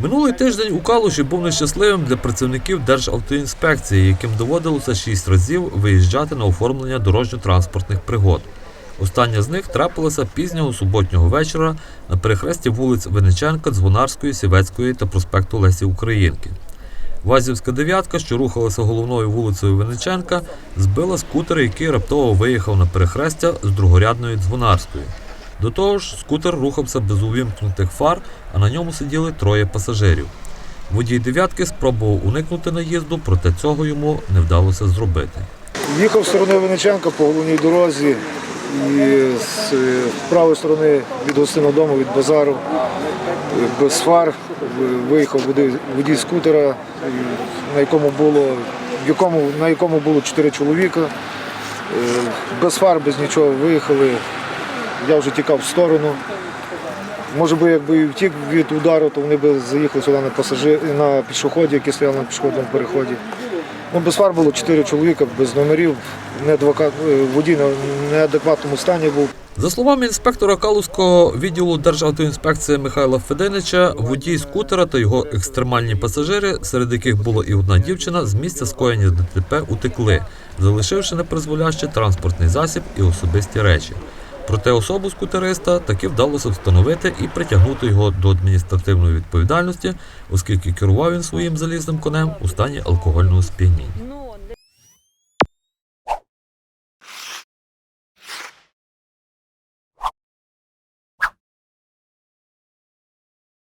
Минулий тиждень у Калуші був нещасливим для працівників Державтоінспекції, яким доводилося шість разів виїжджати на оформлення дорожньо-транспортних пригод. Остання з них трапилася пізнього суботнього вечора на перехресті вулиць Винниченка, Дзвонарської, Сівецької та проспекту Лесі Українки. Вазівська дев'ятка, що рухалася головною вулицею Винниченка, збила скутер, який раптово виїхав на перехрестя з другорядної Дзвонарської. До того ж, скутер рухався без увімкнутих фар, а на ньому сиділи троє пасажирів. Водій дев'ятки спробував уникнути наїзду, проте цього йому не вдалося зробити. Їхав з сторони Винниченка по головній дорозі і з правої сторони від гостиного дому, від базару, без фар виїхав водій, скутера, на якому було, якому, на якому було чотири чоловіка. Е, Без фар, без нічого виїхали. Я вже тікав в сторону. Може би, якби і втік від удару, то вони б заїхали сюди на пасажир, на пішоході, які стояли на пішохідному переході. Ну, без фар було чотири чоловіка, без номерів, неадвока- е, водій на неадекватному стані був. За словами інспектора Калузького відділу Державтоінспекції Михайла Феденича, водій скутера та його екстремальні пасажири, серед яких була і одна дівчина, з місця скоєння ДТП утекли, залишивши непризволяще транспортний засіб і особисті речі. Проте особу скутериста таки вдалося встановити і притягнути його до адміністративної відповідальності, оскільки керував він своїм залізним конем у стані алкогольного сп'яніння.